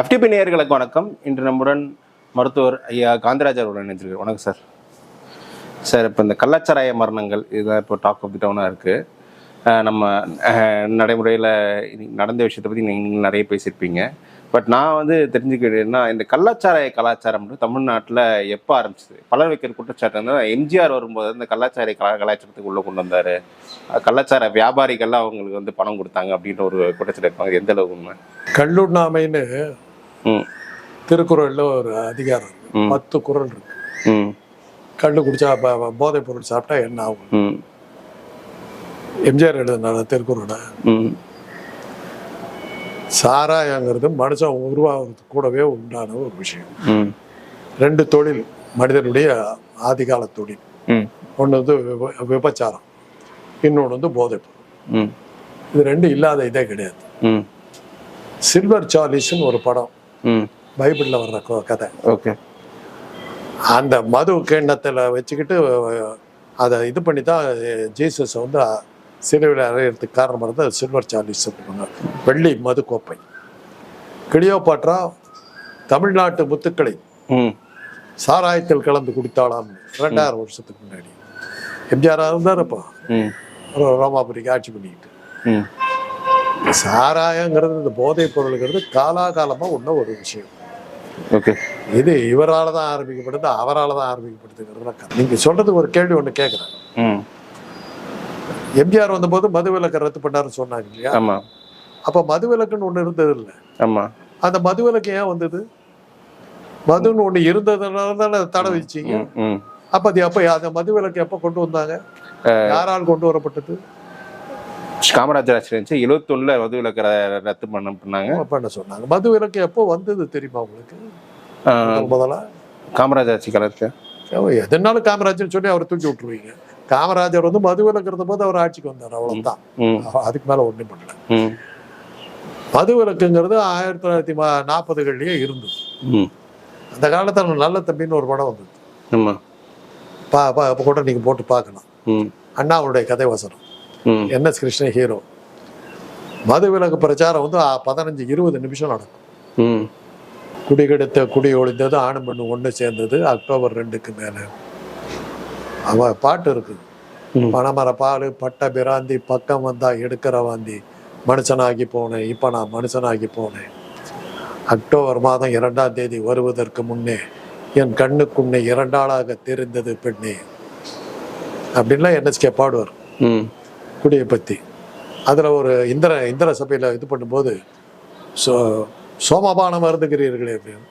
FTP நேயர்களுக்கு வணக்கம். இன்று நம்முடன் மருத்துவர் ஐயா காந்திராஜர் உடன் இணைஞ்சிருக்கார் வணக்கம் சார். சார் இப்போ இந்த கள்ளச்சாராய மரணங்கள் இதுதான் இப்போ டாக் ஆஃப் தி டவுனாக இருக்குது நம்ம நடைமுறையில் நடந்த விஷயத்தை பற்றி நீங்கள் நிறைய பேசியிருப்பீங்க. பட் நான் வந்து தெரிஞ்சுக்கிட்டேன்னா இந்த கள்ளச்சாராய கலாச்சாரம் வந்து தமிழ்நாட்டில் எப்போ ஆரம்பிச்சது? பலர் வைக்கிற குற்றச்சாட்டு வந்து எம்ஜிஆர் வரும்போது இந்த கள்ளச்சாராய கலா கலாச்சாரத்துக்கு உள்ளே கொண்டு வந்தார். கள்ளச்சார வியாபாரிகள்லாம் அவங்களுக்கு வந்து பணம் கொடுத்தாங்க அப்படின்ற ஒரு குற்றச்சாட்டு இருப்பாங்க. எந்த அளவுக்கு உண்மை? கல்லுண்ணாமைன்னு ம். திருக்குறள்ல ஒரு அதிகாரம். பத்து குறள் இருக்கு. ம். கள்ளு குடிச்சா போதைப் பொருள் சாப்பிட்டா என்ன ஆகும்? ம். எம்ஜிஆர் எழுதினார திருக்குறளை? ம். சாராயங்கிறது மனுஷன் உருவாகிறது கூடவே உண்டான ஒரு விஷயம். ரெண்டு தொழில் மனிதனுடைய ஆதிகால தொழில். ஒன்று வந்து விப- விபச்சாரம். இன்னொன்று வந்து போதைப் பொருள். ம். இது ரெண்டு இல்லாத இதே கிடையாது. சில்வர் சார்லிஸ்ன்னு ஒரு படம். பைபிளில் வர்ற கதை. ஓகே. அந்த மது கிண்ணத்தில் வச்சுக்கிட்டு அதை இது பண்ணி தான் ஜீசஸ் வந்து சிலுவையில் அறையிறதுக்கு காரணமாக இருந்தால் சில்வர் சார்லிஸ் சொல்லுவாங்க. வெள்ளி மது கோப்பை. கிளியோபாட்ரா தமிழ்நாட்டு முத்துக்களை ம். சாராயத்தில் கலந்து குடித்தாளாம் ரெண்டாயிரம் வருஷத்துக்கு முன்னாடி. எம்ஜிஆர் இருந்தாரப்பா. ரோமாபுரிக்கு ஆட்சி பண்ணிக்கிட்டு. ம். சாராயங்கிறது இந்த போதைப் பொருளுங்கிறது காலாகாலமாக உள்ள ஒரு விஷயம். ஓகே. இது இவரால் தான் ஆரம்பிக்கப்படுது அவரால் தான் ஆரம்பிக்கப்படுதுங்கிறது நீங்கள் சொல்றதுக்கு ஒரு கேள்வி ஒன்று கேட்குறேன் ம். எம்ஜிஆர் வந்தபோது மதுவிலக்கை ரத்து பண்ணாருன்னு சொன்னாங்க இல்லையா? ஆமாம் அப்போ மதுவிலக்குன்னு ஒன்று இருந்தது இல்லை. ஆமாம் அந்த மதுவிலக்கு ஏன் வந்தது? மதுன்னு ஒன்று இருந்ததுனால தானே தடை வச்சீங்க அப்போ அது அந்த மதுவிலக்கு எப்போ கொண்டு வந்தாங்க? யாரால் கொண்டு வரப்பட்டது? காமராஜர் இருந்துச்சு. எழுபத்தொன்னுல மது விலக்கு ரத்து பண்ண பண்ணாங்க. பண்ண சொன்னாங்க. மதுவிலக்கு எப்போ வந்தது தெரியுமா உங்களுக்கு? முதல்ல காமராஜர் ஆட்சி காலத்தில். எதனாலும் காமராஜர்னு சொல்லி அவரை தூக்கி விட்டுருவீங்க. காமராஜர் வந்து மதுவிலக்கு இருந்த போது அவர் ஆட்சிக்கு வந்தார். அவ்வளவுதான். அதுக்கு மேல ஒன்றும் பண்ணல. மதுவிலக்குங்கிறது ஆயிரத்தி தொள்ளாயிரத்தி நாற்பதுகள்லயே இருந்தது. அந்த காலத்துல நல்ல தம்பின்னு ஒரு படம் வந்தது. கூட நீங்க போட்டு பார்க்கலாம். அண்ணாவுடைய கதை வசனம். ம். N S Krishnan hero. மதுவிலக்கு பிரச்சாரம் வந்து பதினஞ்சு இருபது நிமிஷம் நடக்கும். குடி கெடுத்த குடி ஒளிந்தது ஆணும் பெண்ணு ஒன்று சேர்ந்தது அக்டோபர் ரெண்டுக்கு மேலே. அவ பாட்டு இருக்குது ம். பனைமர பால் பட்ட பிராந்தி பக்கம் வந்தா எடுக்கிற வாந்தி. மனுஷனாகி போனேன் இப்போ நான் மனுஷனாகி போனேன் அக்டோபர் மாதம் இரண்டாம் தேதி வருவதற்கு முன்னே என் கண்ணுக்குன்னே இரண்டாளாக தெரிந்தது பெண்ணே. அப்படின்லாம் என்எஸ்கே பாடுவார். ம். குடியை பற்றி அதில் ஒரு இந்திர இந்திர சபையில் இது பண்ணும்போது சோ சோமபானம் அருந்துகிறீர்களே அப்படின்னு.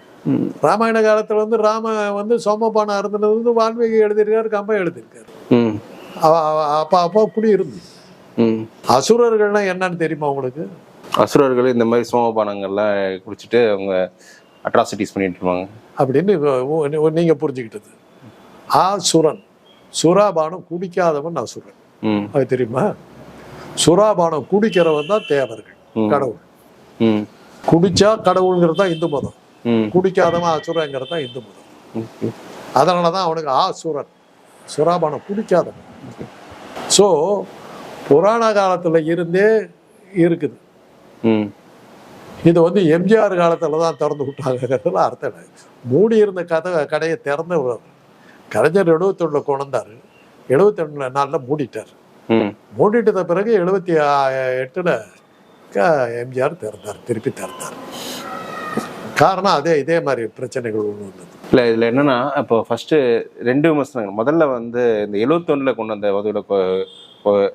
ராமாயண காலத்தில் வந்து ராம வந்து சோமபானம் அருந்தினது வந்து வால்மீகி எழுதியிருக்காரு கம்பம் எழுதியிருக்காரு. அப்ப அப்போ குடி இருந்து ம். அசுரர்கள்னா என்னன்னு தெரியுமா உங்களுக்கு? அசுரர்கள் இந்த மாதிரி சோமபானங்கள்லாம் குடிச்சிட்டு அவங்க அட்ராசிட்டிஸ் பண்ணிட்டு இருப்பாங்க. அப்படின்னு உ- உ- நீங்க புரிஞ்சுக்கிட்டது. ஆசுரன் சுறாபானம் குடிக்காதவன் அசுரன். ம். அது தெரியுமா? சுறாபானம் குடிக்கிறவன் தான் தேவர்கள். கடவுள். ம். குடிச்சா கடவுளுங்கிறது தான் இந்து மதம். குடிக்காதவன் அசுரங்கிறது தான் இந்து மதம். அதனால தான் அவனுக்கு ஆசுரன் சுறாபானம் குடிக்காதவன். ஸோ புராண காலத்துல இருந்தே இருக்குது. ம். இது வந்து எம்ஜிஆர் காலத்துல தான் திறந்து விட்டாங்கிறதுல அர்த்தம் இல்லை. மூடி இருந்த கதை கடையை திறந்து விடுறாரு கலைஞர் எழுபத்தொன்னுல கொண்டாரு எழுபத்தொன்னுல நாளில் மூடிட்டார். ம். மூடிட்டத பிறகு எழுபத்தி எட்டில் எம்ஜிஆர் திறந்தார் திருப்பி திறந்தார். காரணம் அதே இதே மாதிரி பிரச்சனைகள் ஒன்று வந்தது. இல்லை இதில் என்னன்னா இப்போ ஃபர்ஸ்ட் ரெண்டு விமர்சனங்கள். முதல்ல வந்து இந்த எழுவத்தொன்னுல கொண்டு வந்த மதுவில்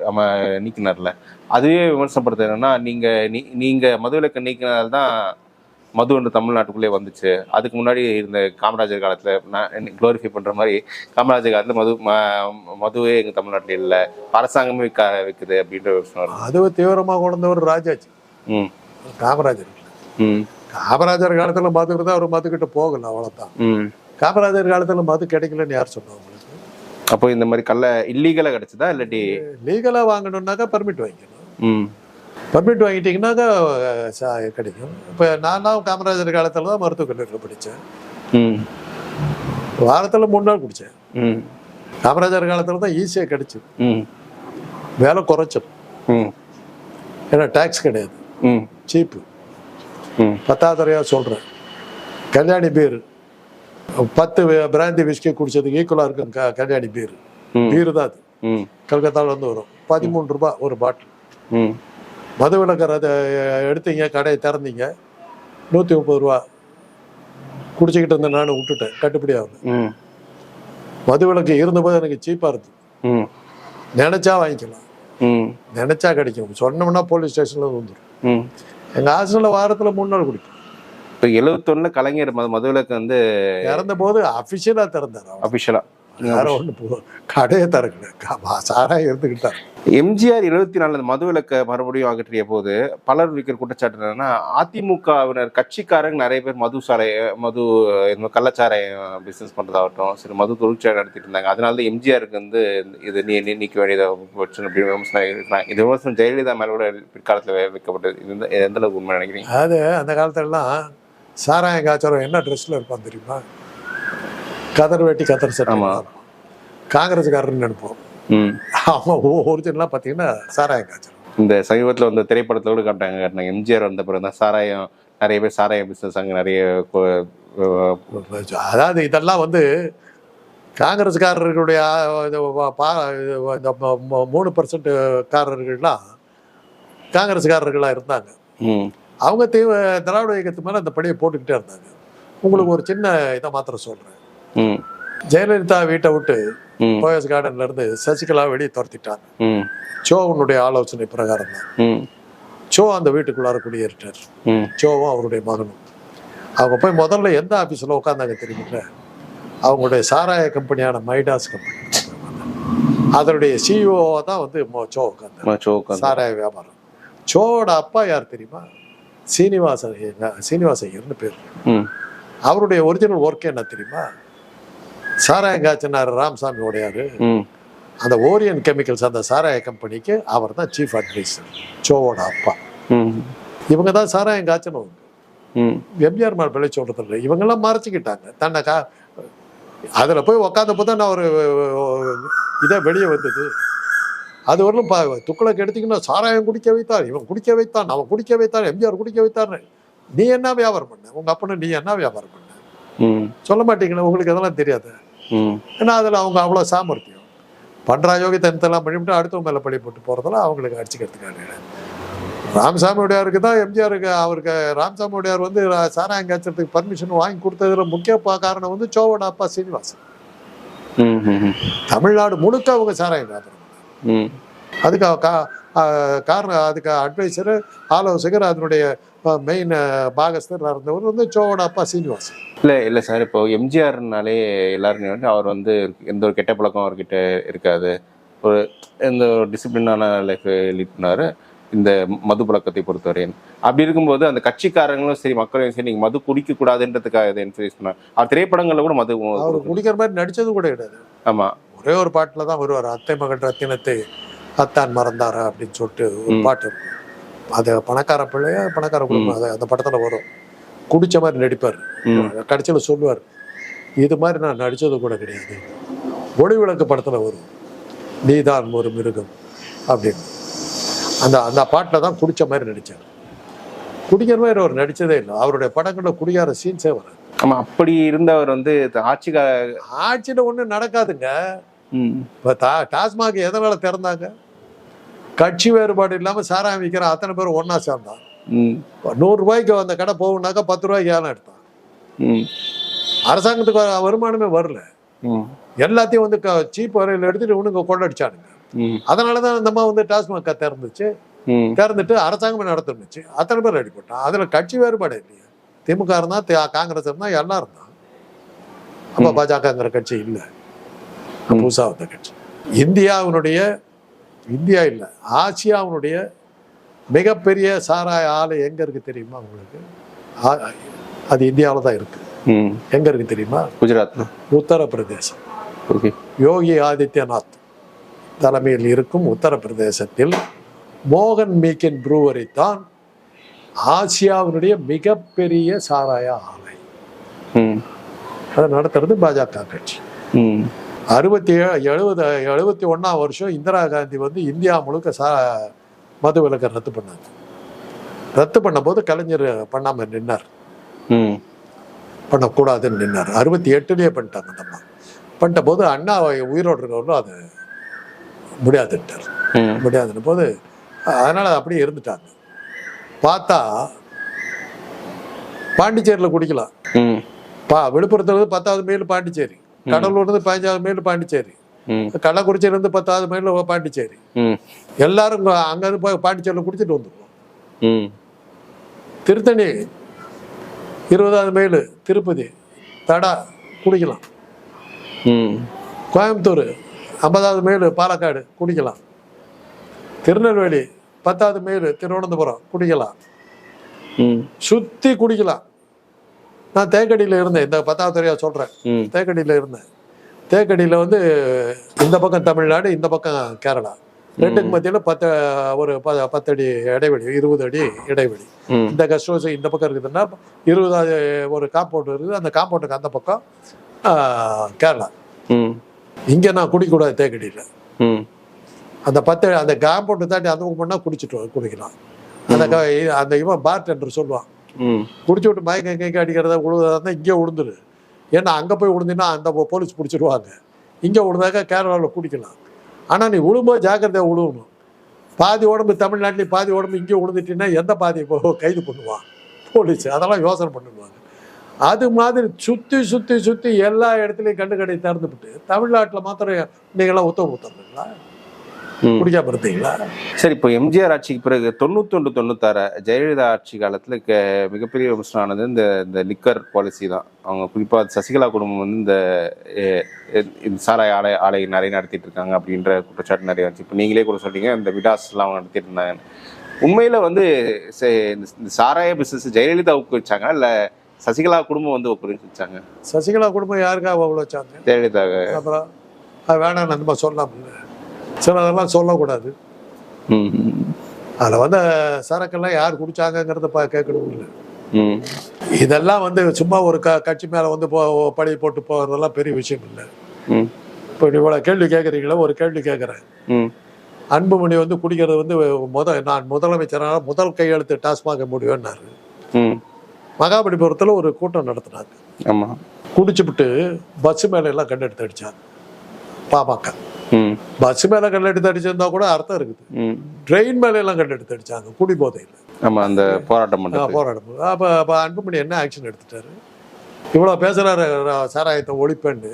நம்ம நீக்கினார்ல அதுவே விமர்சனப்படுறது என்னன்னா நீங்க நீ- நீங்க மதுவிலக்கு நீக்கினதால் தான் மது வந்து தமிழ்நாட்டுக்குள்ளே வந்துச்சு. அதுக்கு முன்னாடி இருந்த காமராஜர் காலத்துல நான் க்ளோரிஃபை பண்ற மாதிரி காமராஜர் காலத்துல மது ம- மதுவே எங்க தமிழ்நாட்டில் இல்லை. அரசாங்கமே விற்க விற்குது அப்படின்ற விமர்சனம் வருது. அதுவும் தீவிரமாக கொண்டவர் ராஜாஜி. ம். காமராஜர். ம். காமராஜர் காலத்துல மது இருந்தால் அவர் மது கிட்ட போகல அவ்வளவுதான். ம். காமராஜர் காலத்துல மது கிடைக்கலன்னு யார் சொன்னா உங்களுக்கு? அப்போ இந்த மாதிரி கள்ள இல்லீகலாக கிடைச்சதா இல்லாட்டி? லீகலா வாங்கணும்னாக்கா பர்மிட் வாங்கிக்கணும். ம். பர்மிட் வாங்கிட்டீங்கன்னாக்கா கிடைக்கும். இப்போ நான்லாம் காமராஜர் காலத்துல தான் மருத்துவக் கல்லூரியில் படித்தேன் ம். வாரத்துல மூணு நாள் குடித்தேன் ம். காமராஜர் காலத்துல தான் ஈஸியாக கிடைச்சது ம். வேலை குறைச்சது ம். ஏன்னா டேக்ஸ் கிடையாது. ம். சீப்பு ம் பத்தாவதுறையா சொல்றேன். கல்யாணி பீர். பத்து பிராந்தி விஸ்கி குடிச்சதுக்கு ஈக்குவலா இருக்கும் கல்யாணி பீர். பீர் தான் அது. இருந்து வரும். பதிமூணு ரூபாய் ஒரு பாட்டில். ம். மது விளக்கர் அதை எடுத்தீங்க கடையை திறந்தீங்க நூற்றி முப்பது ரூபா. குடிச்சிக்கிட்டு இருந்தேன் நானும் விட்டுட்டேன். கட்டுப்படி ஆகல. மது விளக்கு இருந்தபோது எனக்கு சீப்பாக ம். நினைச்சா வாங்கிக்கலாம். ம். நினைச்சா கிடைக்கும். சொன்னோம்னா போலீஸ் ஸ்டேஷன்ல வந்துடும் எங்க ஹாஸ்டல்ல வாரத்துல மூணு நாள் குடிப்போம் இப்போ எழுவத்தொன்னுல கலைஞர் மது மதுவிலக்கு வந்து இறந்த போது அபிஷியலா திறந்தார் அவர். வேற ஒண்ணு போ கடையை திறக்கல க- சாராயம் இருந்துக்கிட்டார் எம்ஜிஆர் எழுபத்தி நாலு மதுவிலக்க மறுபடியும் அகற்றிய போது பலர் வைக்கிற குற்றச்சாட்டு என்னன்னா அதிமுகவினர் கட்சிக்காரங்க நிறைய பேர் மது சாலை மது கள்ளச்சாராயம் பிசினஸ் பண்றதாகட்டும் சரி மது தொழிற்சாலை நடத்திட்டு இருந்தாங்க. அதனால தான் எம்ஜிஆருக்கு வந்து இது நீ நீக்க வேண்டியதை போச்சுன்னு அப்படி விமர்சனம் இது விமர்சனம் ஜெயலலிதா மேல கூட பிற்காலத்தில் வைக்கப்பட்டது. இது எந்த- அளவுக்கு உண்மை நினைக்கிறீங்க? அது அந்த காலத்துலலாம் சாராயம் காய்ச்சரம் என்ன ட்ரெஸ்ல இருப்பான் தெரியுமா? கதர் வேட்டி கதர் சட்டை ஆமா. காங்கிரஸ்காரர்னு நினைப்போம். அவன் ஒரிஜினலாக பார்த்தீங்கன்னா சாராயம் காய்ச்சரம் இந்த சமீபத்தில் வந்த திரைப்படத்துல கூட காட்டாங்க காட்டினாங்க எம்ஜிஆர் வந்த பிறகு தான் சாராயம் நிறைய பேர் சாராயம் பிசினஸ் அங்கே நிறைய அதாவது இதெல்லாம் வந்து காங்கிரஸ்காரர்களுடைய இந்த மூணு பர்சன்ட் காரர்கள்லாம் காங்கிரஸ்காரர்களாக இருந்தாங்க. அவங்க தீவ திராவிட இயக்கத்து மேலே அந்த பணியை போட்டுக்கிட்டே இருந்தாங்க. உங்களுக்கு ஒரு சின்ன இதை மாத்திரம் சொல்கிறேன் ஜெயலலிதா வீட்டை விட்டு போயஸ் கார்டன்ல இருந்து சசிகலா வெளியே துரத்திட்டாங்க. சோவனுடைய ஆலோசனை பிரகாரம் தான். ம். சோ அந்த வீட்டுக்குள்ளார குடியேறிட்டார். ம். சோவும் அவருடைய மகனும். அவங்க போய் முதல்ல எந்த ஆஃபீஸில் உட்காந்தாங்க தெரியுமில்ல? அவங்களுடைய சாராய கம்பெனியான மைடாஸ் கம்பெனி. அதனுடைய சிஇஓ தான் வந்து சோ உட்காந்து சாராய வியாபாரம். சோவோட அப்பா யார் தெரியுமா? சீனிவாசன் ஐயங்க- சீனிவாசன் ஐயர்னு பேர். ம். அவருடைய ஒரிஜினல் ஒர்க் என்ன தெரியுமா? சாராயம் காய்ச்சினார் ராமசாமி உடையாரு அந்த ஓரியன் கெமிக்கல்ஸ் அந்த சாராய கம்பெனிக்கு அவர் தான் சீஃப் அட்வைசர் சோவோட அப்பா. இவங்க தான் சாராயம் காய்ச்சணும் ம். எம்ஜிஆர் மேல் பிழை சொல்றது இல்லை இவங்கெல்லாம் மறைச்சிக்கிட்டாங்க. தன்னை கா அதில் போய் உக்காந்தப்போ தான் நான் ஒரு இதை வெளியே வந்தது. அது வரலும் பா துக்ளக்கு எடுத்தீங்கன்னா சாராயம் குடிக்க வைத்தார் இவன் குடிக்க வைத்தான் அவன் குடிக்க வைத்தான் எம்ஜிஆர் குடிக்க வைத்தார்னு. நீ என்ன வியாபாரம் பண்ண? உங்க அப்பனை நீ என்ன வியாபாரம் பண்ண? சொல்ல மாட்டீங்களா உங்களுக்கு அதெல்லாம் தெரியாது? ஏன்னா அதில் அவங்க அவ்வளோ சாமர்த்தியம். பண்றா யோகித்தனத்தெல்லாம் பண்ணிவிட்டு அடுத்தவங்க மேலே பழி போட்டு போகிறதெல்லாம் அவங்களுக்கு அடிச்சுக்கிறதுக்காக ராமசாமி உடையாருக்கு தான் எம்ஜிஆருக்கு அவருக்கு ராமசாமி உடையார் வந்து சாராயம் காய்ச்சறதுக்கு பர்மிஷன் வாங்கி கொடுத்ததுல முக்கிய காரணம் வந்து சோவோட அப்பா சீனிவாசன் தமிழ்நாடு முழுக்க அவங்க சாராயம் ம். அதுக்கு காரணம் அதுக்கு அட்வைசரு ஆலோசகர் அதனுடைய மெயின் பாகஸ்தர் இருந்தவர் வந்து சோவோட அப்பா சீனிவாசன். இல்ல இல்ல சார். இப்போ எம்ஜிஆர்னாலே எல்லாரும் வந்து அவர் வந்து எந்த ஒரு கெட்ட பழக்கம் அவர்கிட்ட இருக்காது. ஒரு எந்த ஒரு டிசிப்ளினான லைஃப் லீட் பண்ணாரு. இந்த மது பழக்கத்தை பொறுத்தவரையும் அப்படி இருக்கும்போது அந்த கட்சிக்காரங்களும் சரி மக்களும் சரி நீங்க மது குடிக்க கூடாதுன்றதுக்காக இதை என்கரேஜ் பண்ணார் அவர் திரைப்படங்கள்ல கூட மது அவர் குடிக்கிற மாதிரி நடிச்சது கூட கிடையாது. ஆமா. ஒரே ஒரு பாட்டில் தான் வருவார். அத்தை மகன் ரத்தினத்தை அத்தான் மறந்தாரா அப்படின்னு சொல்லிட்டு ஒரு. பாட்டு இருக்கும். அது பணக்கார பிள்ளைய பணக்கார குடும்பம். அது அந்த படத்தில் வரும். குடிச்ச மாதிரி நடிப்பார். கடைசியில் சொல்லுவார். இது மாதிரி நான் நடிச்சது கூட கிடையாது. ஒளி விளக்கு படத்தில் வரும். நீதான் ஒரு மிருகம் அப்படின்னு. அந்த அந்த பாட்டில் தான் குடிச்ச மாதிரி நடிச்சார். குடிக்கிற மாதிரி அவர் நடிச்சதே இல்லை. அவருடைய படங்களில் குடிகார சீன்ஸே வராது. ஆமா அப்படி இருந்தவர் வந்து ஆட்சிக்கா ஆட்சியில் ஒன்றும் நடக்காதுங்க. ம். இப்போ தா டாஸ்மாக் எதனால திறந்தாங்க? கட்சி வேறுபாடு இல்லாமல் சாராயம் விற்கிற அத்தனை பேரும் ஒன்றா சேர்ந்தான் ம். நூறு ரூபாய்க்கு அந்த கடை போகும்னாக்கா பத்து ரூபாய்க்கு ஏலம் எடுத்தான். ம். அரசாங்கத்துக்கு வருமானமே வரல. எல்லாத்தையும் வந்து சீப் வரையில் எடுத்துட்டு இவனுங்க கொள்ளடிச்சானுங்க. அதனால தான் அந்த அம்மா வந்து டாஸ்மாக் திறந்துச்சு. திறந்துட்டு அரசாங்கமே நடத்துனுச்சு. அத்தனை பேர் அடிபட்டான் அதில் கட்சி வேறுபாடு இல்லையா. திமுக இருந்தா தி- காங்கிரஸ் இருந்தா எல்லாம் இருந்தான். அப்போ. பாஜகங்கிற கட்சி இல்லை. ம். புதுசா வந்த கட்சி. இந்தியாவினுடைய இந்தியா இல்லை. ஆசியாவினுடைய மிகப்பெரிய சாராய ஆலை எங்க இருக்கு தெரியுமா உங்களுக்கு? அது இந்தியாவில் தான் இருக்கு. ம். எங்க இருக்கு தெரியுமா? குஜராத். உத்தரப்பிரதேசம். ஓகே. யோகி ஆதித்யநாத் தலைமையில் இருக்கும் உத்தரப்பிரதேசத்தில் மோகன் மீக்கின் ப்ரூவரி தான் ஆசியாவினுடைய மிகப்பெரிய சாராய ஆலை. ம். அதை நடத்துறது பாஜக கட்சி. ம். அறுபத்தி எழுபது எழுபத்தி ஒன்றாம் வருஷம் இந்திரா காந்தி வந்து இந்தியா முழுக்க சா மது விலக்கை ரத்து பண்ணாங்க. ரத்து பண்ணும்போது கலைஞர் பண்ணாம நின்னார். ம். பண்ணக்கூடாதுன்னு நின்னார். அறுபத்தி எட்டுலேயே பண்ணிட்டாங்க அந்த அம்மா. பண்ணிட்ட போது அண்ணா உயிரோடு இருக்கவர்களும் அது முடியாதுட்டார் ம். முடியாதுன்னு போது அதனால அது அப்படியே இருந்துட்டாங்க. பார்த்தா பாண்டிச்சேரியில் குடிக்கலாம். ம். பா விழுப்புரத்துல இருந்து பத்தாவது மைல் பாண்டிச்சேரி. கடலூர்ல இருந்து பதினஞ்சாவது மைல் பாண்டிச்சேரி. ம். கள்ளக்குறிச்சியில இருந்து பத்தாவது மைல் பாண்டிச்சேரி. எல்லாரும் இங்க அங்கிருந்து போய் பாண்டிச்சேரியில் குடிச்சிட்டு வந்துருவோம். திருத்தணி இருபதாவது மைல் திருப்பதி தடா குடிக்கலாம். கோயம்புத்தூர் ஐம்பதாவது மைல் பாலக்காடு குடிக்கலாம். திருநெல்வேலி பத்தாவது மைல் திருவனந்தபுரம் குடிக்கலாம். சுற்றி குடிக்கலாம். நான் தேக்கடியில் இருந்தேன். இந்த பத்தாவது துறையாக சொல்கிறேன் தேக்கடியில் இருந்தேன். தேக்கடியில் வந்து இந்த பக்கம் தமிழ்நாடு இந்த பக்கம் கேரளா. ரெண்டுக்கு மத்தியில் பத்து ஒரு ப பத்தடி இடைவெளி இருபது அடி இடைவெளி. இந்த கெஸ்ட் ஹவுஸ் இந்த பக்கம் இருக்குதுன்னா இருபதாவது ஒரு காம்பவுண்ட் இருக்குது. அந்த காம்பவுண்டுக்கு அந்த பக்கம் கேரளா. ம். இங்கே நான் குடிக்கக்கூடாது தேக்கடியில். ம். அந்த பத்து அந்த காம்பவுண்டு தாண்டி அந்த பக்கம் பண்ணால் குடிச்சிட்டு குடிக்கலாம். அந்த அந்த இவன் பார் டெண்டர் சொல்லுவான். குடிச்சு விட்டு மயக்க எங்கே அடிக்கிறதா விழுவதா இருந்தால் இங்கே விழுந்துரு ஏன்னா அங்கே போய் விழுந்தினா அந்த போலீஸ் பிடிச்சிடுவாங்க இங்கே விழுந்தாக்கா கேரளாவில் குடிக்கலாம். ஆனால் நீ விழும்போது ஜாக்கிரதையாக விழுவணும் பாதி உடம்பு தமிழ்நாட்டிலையும் பாதி உடம்பு இங்கே விழுந்துட்டின்னா எந்த பாதி இப்போ கைது பண்ணுவான்? போலீஸ். அதெல்லாம் யோசனை பண்ணுவாங்க. அது மாதிரி சுற்றி சுற்றி சுற்றி எல்லா இடத்துலையும் கண்டு கடை திறந்துவிட்டு தமிழ்நாட்டில் மாத்திரம் நீங்களாம் உத்தரவு கொடுத்துருந்தீங்களா ம். குடிக்காம இருந்தீங்களா சரி இப்போ எம்ஜிஆர் ஆட்சிக்கு பிறகு தொண்ணூத்தொன்று தொண்ணூத்தாறு ஜெயலலிதா ஆட்சி காலத்தில் மிகப்பெரிய விமர்சனம் ஆனது இந்த இந்த லிக்கர் பாலிசி தான். அவங்க குறிப்பாக சசிகலா குடும்பம் வந்து இந்த சாராய ஆலை ஆலை நிறைய நடத்திட்டு இருக்காங்க அப்படின்ற குற்றச்சாட்டு நிறைய வந்துச்சு. இப்போ நீங்களே கூட சொல்றீங்க இந்த விடாஸ்லாம் அவங்க நடத்திட்டு இருந்தாங்க உண்மையில வந்து இந்த சாராய பிசினஸ் ஜெயலலிதா ஊக்குவிச்சாங்க இல்லை சசிகலா குடும்பம் வந்து ஊக்குவிச்சாங்க சசிகலா குடும்பம் யாருக்காக அவ்வளோ வச்சாங்க ஜெயலலிதா அப்புறம் வேணாம் அந்த மாதிரி சிலதெல்லாம் சொல்லக்கூடாது. அதில் வந்து சரக்கெல்லாம் யார் குடிச்சாங்கங்கிறத பா கேட்கணும் இல்லை. ம். இதெல்லாம் வந்து சும்மா ஒரு க கட்சி மேலே வந்து போ பழி போட்டு போகிறதெல்லாம் பெரிய விஷயம் இல்லை. ம். இப்போ இவ்வளோ கேள்வி கேட்குறீங்களா ஒரு கேள்வி கேட்குறேன் ம். அன்புமணி வந்து குடிக்கிறது வந்து முத நான் முதலமைச்சரான முதல் கையெழுத்து டாஸ்மாக முடியும்னாரு ம். மகாபலிபுரத்தில் ஒரு கூட்டம் நடத்துனாங்க. ஆமாம் குடிச்சுப்புட்டு பஸ் மேலே எல்லாம் கண்டெடுத்து அடிச்சாங்க பாமக. பஸ் மேலே கண்டெடுத்து அடிச்சிருந்தா கூட அர்த்தம் இருக்குது. ட்ரெயின் மேலே எல்லாம் கண்டெடுத்து அடிச்சாங்க. குடி போதையில் ஆமா அந்த போராட்டம் போராடும் அப்போ அப்போ அன்புமணி என்ன ஆக்ஷன் எடுத்துட்டாரு? இவ்வளோ பேசுகிறாரு சாராயத்தை ஒழிப்பேன்னு.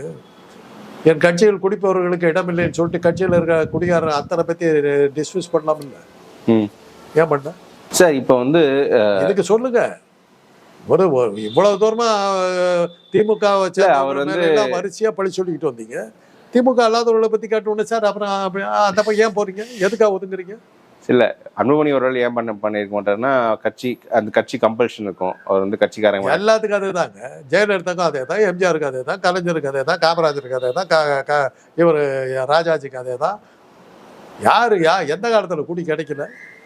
என் கட்சியில் குடிப்பவர்களுக்கு இடமில்லைன்னு சொல்லிட்டு கட்சியில் இருக்க குடிகாரன் அத்தனை பற்றி டிஸ்மிஸ் பண்ணலாமில்ல ம். ஏன் பண்ண சார் இப்போ வந்து இதுக்கு சொல்லுங்க. ஒரு இவ்வளவு தூரமா திமுக வச்சு இல்ல, அவர் வந்து- வரிசையா பழி சொல்லிக்கிட்டு வந்தீங்க. திமுக அல்லாதவர்களை பத்தி காட்டணும் சார் அப்புறம் அந்த பக்கம் ஏன் போறீங்க? எதுக்காக ஒதுங்குறீங்க? இல்ல அன்புமணி ஒரு ஏன் பண்ண பண்ணிருக்க மாட்டாருன்னா கட்சி அந்த கட்சி கம்பல்ஷன் இருக்கும். அவர் வந்து கட்சிக்காரங்க எல்லாத்துக்கும் அதே தாங்க ஜெயலலிதாக்கும் அதே தான் எம்ஜிஆருக்கு அதே தான் கலைஞருக்கு அதே தான் காமராஜருக்கு அதே தான் இவர் ராஜாஜிக்கு அதே தான் யாரு யா எந்த காலத்துல குடி கிடைக்கல?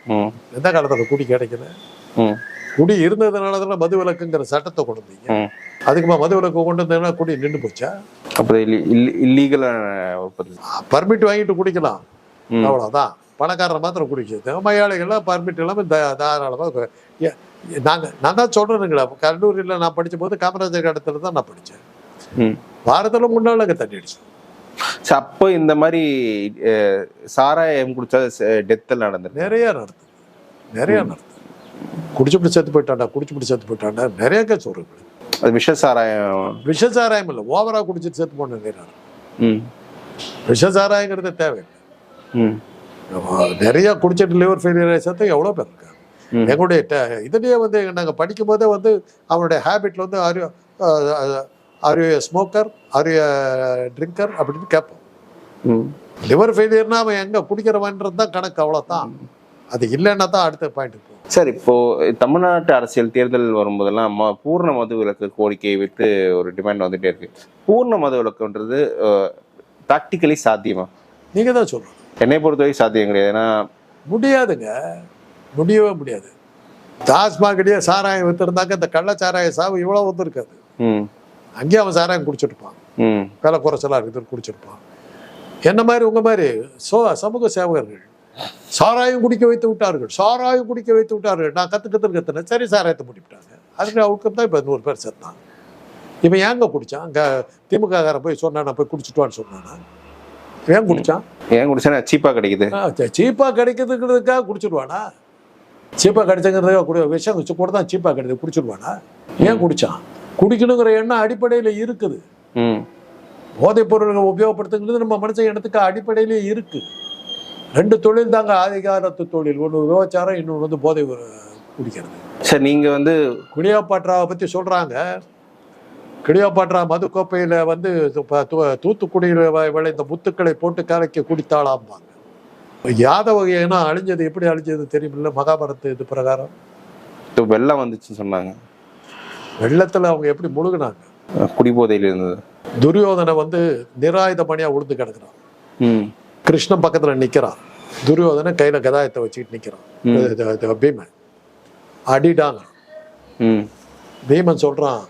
ம். எந்த காலத்துல குடி கிடைக்கல? ம். குடி இருந்ததுனால தானே மது விலக்குங்கிற சட்டத்தை கொண்டு வந்தீங்க. அதுக்குமா மது விலக்கு கொண்டு வந்தீங்கன்னா குடி நின்று போச்சா? அப்போ இல்லீகல் பர்மிட் வாங்கிட்டு குடிக்கலாம். அவ்வளோதான் பணக்காரர் மாத்திரம் குடிக்கிறது மலையாளிகள்லாம் பர்மிட் இல்லாமல் தாராளமாக நாங்கள் நான் தான் சொல்கிறேனுங்களா கல்லூரியில் நான் படித்த போது காமராஜர் இடத்துல தான் நான் படித்தேன் வாரத்தில் முன்னாள் அங்கே தண்ணி அடிச்சோம் அப்போ இந்த மாதிரி சாராயம் குடிச்சா டெத்தில் நடந்திருக்கு. நிறைய நடத்துது நிறைய நடத்துது குடிச்சுப்பிட்டு செத்து போயிட்டாண்டா குடிச்சுப்பிட்டு செத்து போயிட்டாண்டா நிறைய கேஸ் வருது. அது விஷ சாராயம் விஷசாராயம் இல்லை ஓவரா குடிச்சிட்டு செத்து போன நிறைய நடக்குது. ம். விஷசாராயங்கிறது தேவையில்லை ம். நிறைய குடிச்சிட்டு லிவர் ஃபெயிலியர் செத்து எவ்வளோ பேர் இருக்காங்க. எங்களுடைய இதுலயே வந்து நாங்கள் படிக்கும் போதே வந்து அவனுடைய ஹேபிட்ல வந்து are are you smoker are you drinker அப்படின்னு கேட்போம். ம். லிவர் ஃபெயிலியர்னா அவன் எங்க குடிக்கிறவன்றது தான் கணக்கு அவ்வளோதான் அது இல்லைன்னா தான் அடுத்த பாயிண்ட் சார் இப்போ தமிழ்நாட்டு அரசியல் தேர்தல் வரும்போதெல்லாம் ம- பூர்ண மது விலக்கு கோரிக்கையை வைத்து ஒரு டிமாண்ட் வந்துட்டே இருக்கு. பூர்ண மது விலக்குன்றது ப்ராக்டிக்கலி சாத்தியமா? நீங்க தான் சொல்லணும் என்னை பொறுத்தவரை சாத்தியம் கிடையாது. ஏன்னா முடியாதுங்க. முடியவே முடியாது. டாஸ்மாகடியே சாராயம் வித்துருந்தாக்க இந்த கள்ள சாராய சாவு இவ்வளோ வந்துருக்காது. ம். அங்கேயே அவன் சாராயம் குடிச்சிருப்பான். ம். விலை குறைச்சலாக இருக்குது குடிச்சிருப்பான். என்ன மாதிரி உங்க மாதிரி சோ சமூக சேவகர்கள் சாராயம் குடிக்க வைத்து விட்டார்கள். சாராயம் குடிக்க வைத்து விட்டார்கள். நான் கற்று கற்று கத்துனேன். சரி சாராயத்தை முடிவிட்டாங்க. அதுக்கு அவுட்கம் தான் இப்போ நூறு பேர் சேர்த்தான் இவன் ஏங்க குடிச்சான்? அங்கே திமுககாரன் போய் சொன்னா நான் போய் குடிச்சிட்டு சொன்னானா? ஏன் குடிச்சான்? ஏன் குடிச்சா சீப்பா கிடைக்குது. சீப்பாக கிடைக்கிறதுக்கிறதுக்காக குடிச்சிடுவானா சீப்பாக கிடைச்சங்கிறதுக்காக குடி விஷம் கூட தான் சீப்பாக கிடைக்குது குடிச்சிடுவானா ஏன் குடிச்சான்? குடிக்கணுங்கிற எண்ணம் அடிப்படையில் இருக்குது. போதைப் பொருள்களை உபயோகப்படுத்துங்கிறது நம்ம மனுஷன் இனத்துக்கு அடிப்படையிலே இருக்கு. ரெண்டு தொழில் தாங்க ஆதிகாரத்து தொழில். ஒன்று விபச்சாரம் இன்னொன்று வந்து போதை குடிக்கிறது. சார் நீங்க வந்து கிளியோபாட்ராவை பற்றி சொல்கிறாங்க கிளியோபாட்ரா மதுக்கோப்பையில் வந்து து- து- தூத்துக்குடியில் விளைந்த முத்துக்களை போட்டு கலக்கி குடித்தாளாம்பாங்க. யாதவ இனம் அழிஞ்சது எப்படி அழிஞ்சது தெரியுமில்ல? மகாபாரத இது பிரகாரம். வெள்ளம் வந்துச்சுன்னு சொன்னாங்க. வெள்ளத்தில் அவங்க எப்படி முழுகுனாங்க? குடிபோதையில இருந்தது துரியோதனை வந்து நிராயுதமணியாக உளுந்து கிடக்குறான். ம். கிருஷ்ணன் பக்கத்தில் நிற்கிறான் துரியோதனை கையில் கதாயத்தை வச்சுக்கிட்டு நிற்கிறான் பீமன். அடிடாங்க பீமன் சொல்கிறான்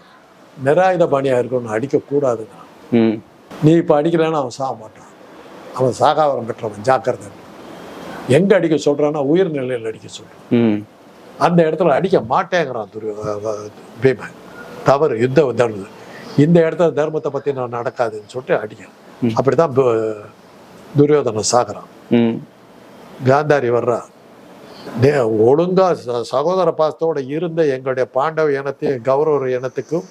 நிராயுத பாணியாக இருக்கணும் அடிக்கக்கூடாதுங்க ம். நீ இப்போ அடிக்கலைன்னா அவன் சாக மாட்டான். அவன் சாகாவரம் பெற்றவன் ஜாக்கிரதை. எங்கே அடிக்க சொல்கிறான்னா உயிர்நிலையில் அடிக்க சொல்கிறான் ம். அந்த இடத்துல அடிக்க மாட்டேங்கிறான் துரியோ அஹ் பீமன். தவறு யுத்தம் தருது இந்த இடத்துல தர்மத்தை பற்றி நான் நடக்காதுன்னு சொல்லிட்டு அடிக்கிறான். அப்படிதான் துரியோதனன் சாகுறான். காந்தாரி வர்றா. ஒழுங்கா சகோதர பாசத்தோட இருந்த எங்களுடைய பாண்டவ இனத்தையும் கௌரவ இனத்துக்கும்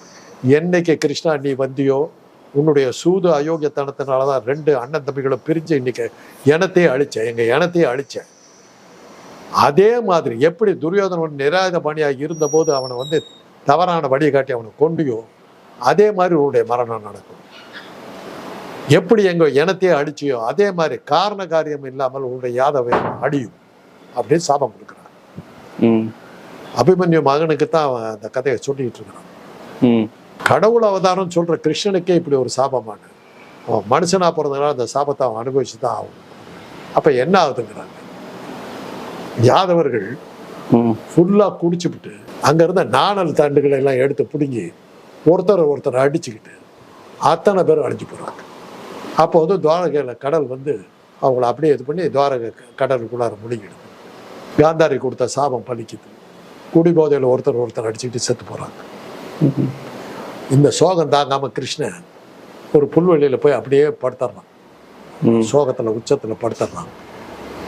என்னைக்கு கிருஷ்ணா நீ வந்தியோ உன்னுடைய சூது அயோக்கியத்தனத்தினால தான் ரெண்டு அண்ணன் தம்பிகளும் பிரிஞ்சு இன்னைக்கு இனத்தையே அழிச்சேன் எங்க இனத்தையே அழிச்சேன் அதே மாதிரி எப்படி துரியோதனன் நிராயுத பணியாக இருந்தபோது அவனை வந்து தவறான வழியை காட்டி அவனை கொண்டியோ அதே மாதிரி உன்னுடைய மரணம் நடக்கும். எப்படி எங்க இனத்தையே அடிச்சியோ அதே மாதிரி காரண காரியம் இல்லாமல் உன்னுடைய யாதவ அடியும் அப்படின்னு சாபம் கொடுக்குறான். ம். அபிமன்யு மகனுக்கு தான் அவன் அந்த கதையை சொல்லிட்டு இருக்கிறான். ம். கடவுள் அவதாரம் சொல்ற கிருஷ்ணனுக்கே இப்படி ஒரு சாபமான அவன் மனுஷனா பிறந்தனால அந்த சாபத்தை அவன் அனுபவிச்சு தான் ஆகும் அப்ப என்ன ஆகுதுங்கிறாங்க. யாதவர்கள் ஃபுல்லா குடிச்சுப்புட்டு அங்க இருந்த நாணல் தண்டுகளை எல்லாம் எடுத்து பிடுங்கி ஒருத்தர் ஒருத்தர் அடிச்சுக்கிட்டு அத்தனை பேர் அழிஞ்சு போறாங்க. அப்போ வந்து துவாரகையில கடல் வந்து அவங்கள அப்படியே இது பண்ணி துவாரகை கடலுக்குள்ளார முழுங்கிடுது காந்தாரி கொடுத்த சாபம் பலிக்குது. குடிபோதையில் ஒருத்தர் ஒருத்தர் அடிச்சுக்கிட்டு செத்து போறாங்க. ம். இந்த சோகம் தாங்காம கிருஷ்ணன் ஒரு புல்வெளியில போய் அப்படியே படுத்துறான். ம். சோகத்துல உச்சத்துல படுத்துறான்.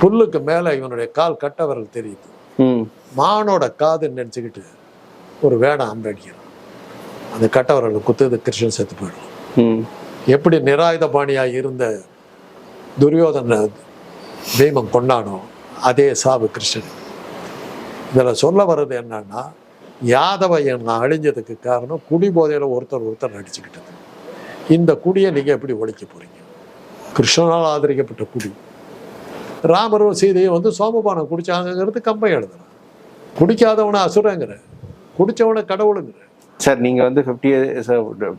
புல்லுக்கு மேல இவனுடைய கால் கட்ட விரல் தெரியுது. ம். மானோட காதுன்னு நினச்சிக்கிட்டு ஒரு வேடம் அம்பு அடிக்கிறான். அந்த கட்டவரல் குத்துது கிருஷ்ணன் செத்து போயிடும் ம். எப்படி நிராயுத பாணியாக இருந்த துரியோதனை தெய்வம் கொண்டானோ அதே சாவு கிருஷ்ணன். இதில் சொல்ல வர்றது என்னன்னா யாதவையன் நான் அழிஞ்சதுக்கு காரணம் குடி போதையில் ஒருத்தர் ஒருத்தர் அடிச்சுக்கிட்டது இந்த குடியை நீங்கள் எப்படி ஒழிக்க போறீங்க? கிருஷ்ணனால் ஆதரிக்கப்பட்ட குடி. ராமரும் சீதையும் வந்து சோமபானம் குடிச்சாங்கிறது கம்பை எழுதுறான் குடிக்காதவனை அசுரங்கிற குடித்தவனை கடவுளுங்கிற. சார் நீங்க வந்து ஃபிஃப்டி இயர்ஸ்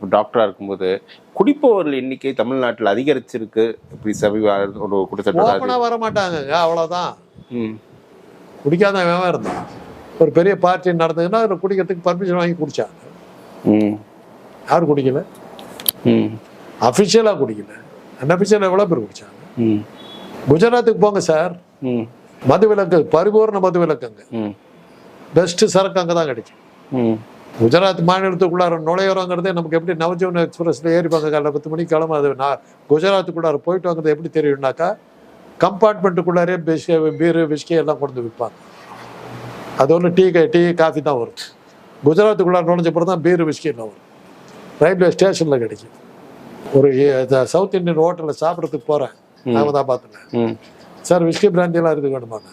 டாக்டரா இருக்கும்போது குடிப்பவர்கள் எண்ணிக்கை தமிழ்நாட்டில் அதிகரிச்சிருக்கு. இப்படி சமீப ஒரு குற்றச்சாட்டு வர மாட்டாங்கங்க அவ்வளவுதான். ம். குடிக்காதவன் இருந்தான். ஒரு பெரிய பார்ட்டி நடந்ததுன்னா அதில் குடிக்கிறதுக்கு பர்மிஷன் வாங்கி குடிச்சாங்க. ம். யார் குடிக்கல. ம். அஃபிஷியலாக குடிக்கல. அன்அஃபிஷியலாக எவ்வளோ பேர் குடிச்சாங்க? ம். குஜராத்துக்கு போங்க சார். ம். மது விலக்கு பரிபூர்ண மது விலக்குங்க ம். பெஸ்ட் சரக்கு அங்கே தான் கிடைக்கும். ம். குஜராத் மாநிலத்துக்குள்ளார நுழையிறோங்கிறதே நமக்கு எப்படி நவஜீவன் எக்ஸ்பிரஸ்ல ஏறிப்பாங்க காலைல பத்து மணிக்கு கிளம்ப அது நான் குஜராத்துக்குள்ளார போயிட்டு வாங்கிறது எப்படி தெரியும்னாக்கா கம்பார்ட்மெண்ட்டுக்குள்ளாரே பிஸ்கி பீரு விஸ்கி எல்லாம் கொண்டு வந்து விற்பாங்க. அது ஒன்று டீ டீ காஃபி தான் வரும். குஜராத்துக்குள்ளார நுழைஞ்ச பிறகு தான் பீரு விஸ்கி எல்லாம் வரும். ரயில்வே ஸ்டேஷனில் கிடைக்கும். ஒரு சவுத் இந்தியன் ஹோட்டலில் சாப்பிட்றதுக்கு போகிறேன் அகமதாபாத்தில் சார் விஸ்கி பிராந்தியெல்லாம் இருக்குது வேணுமாங்க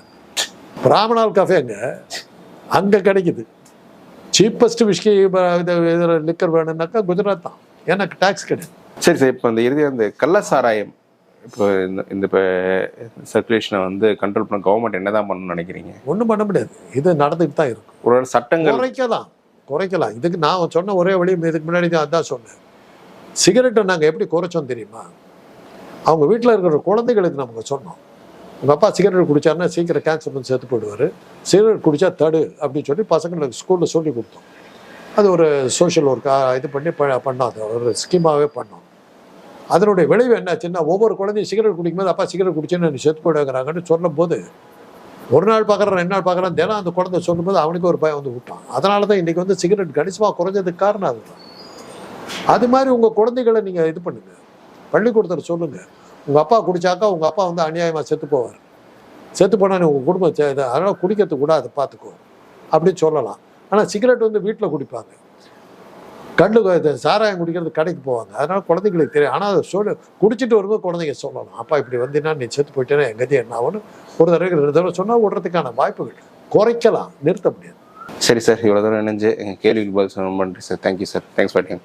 பிராமணால் கஃபேங்க அங்கே கிடைக்குது. சீப்பஸ்ட் விஸ்கி இதில் லிக்கர் வேணும்னாக்கா குஜராத் தான். எனக்கு டேக்ஸ் கிடையாது. சரி சார். இப்போ இந்த இறுதியாக இந்த கள்ள சாராயம் இப்போ இந்த இந்த இப்போ சர்க்குலேஷனை வந்து கண்ட்ரோல் பண்ண கவர்மெண்ட் என்னதான் பண்ணணும்னு நினைக்கிறீங்க? ஒன்றும் பண்ண முடியாது. இது நடந்துட்டு தான் இருக்கும் ஒரு சட்டங்கள் குறைக்கலாம். குறைக்கலாம். இதுக்கு நான் சொன்ன ஒரே வழி இதுக்கு முன்னாடி தான் அதான் சொன்னேன். சிகரெட்டை நாங்கள் எப்படி குறைச்சோம் தெரியுமா? அவங்க வீட்டில் இருக்கிற குழந்தைகளுக்கு நமக்கு சொன்னோம். உங்கள் அப்பா சிகரெட் குடிச்சாருன்னா சீக்கிரம் கேன்சர் வந்து சேர்த்து போயிடுவார். சிகரெட் குடித்தா தடு அப்படின்னு சொல்லி பசங்களுக்கு ஸ்கூலில் சொல்லி கொடுத்தோம். அது ஒரு சோஷியல் ஒர்க்காக இது பண்ணி ப- பண்ணோம் அது. ஒரு ஸ்கீமாகவே பண்ணோம். அதனுடைய விளைவு என்னாச்சுன்னா ஒவ்வொரு குழந்தையும் சிகரெட் குடிக்கும்போது அப்பா சிகரெட் குடிச்சுன்னு நீ செத்து போயிடுங்கிறாங்கன்னு சொல்லும்போது ஒரு நாள் பார்க்குறேன் ரெண்டு நாள் பார்க்குறேன் தினம் அந்த குழந்தை சொல்லும்போது அவனுக்கு ஒரு பயம் வந்து விட்டான் அதனால தான் இன்றைக்கி வந்து சிகரெட் கணிசமாக குறைஞ்சதுக்கு காரணம் அதுதான். அது மாதிரி உங்கள் குழந்தைகளை நீங்கள் இது பண்ணுங்கள் பள்ளிக்கூடத்தில் சொல்லுங்கள் உங்கள் அப்பா குடிச்சாக்கா உங்கள் அப்பா வந்து அநியாயமாக செத்து போவார். செத்து போனால் நீ உங்கள் குடும்பம் அதனால் குடிக்கிறது கூடாது பார்த்துக்கோ அப்படின்னு சொல்லலாம். ஆனால் சிகரெட் வந்து வீட்டில் குடிப்பாங்க. கண்டு சாராயம் குடிக்கிறது கடைக்கு போவாங்க. அதனால் குழந்தைங்களுக்கு தெரியும். ஆனால் அதை சொல்லு குடிச்சிட்டு வரும்போது குழந்தைங்க சொல்லலாம். அப்பா இப்படி வந்தீங்கன்னா நீ செத்து போயிட்டேன்னா என் கதி என்ன ஆகும்னு? ஒரு தடவை ரெண்டு தடவை சொன்னால் விடுறதுக்கான வாய்ப்புகள். குறைக்கலாம் நிறுத்த முடியாது. சரி சார். இவ்வளோ தூரம் இணைஞ்சு எங்கள் கேள்விக்கு பதில் ரொம்ப நன்றி sir. Thank you sir thanks for time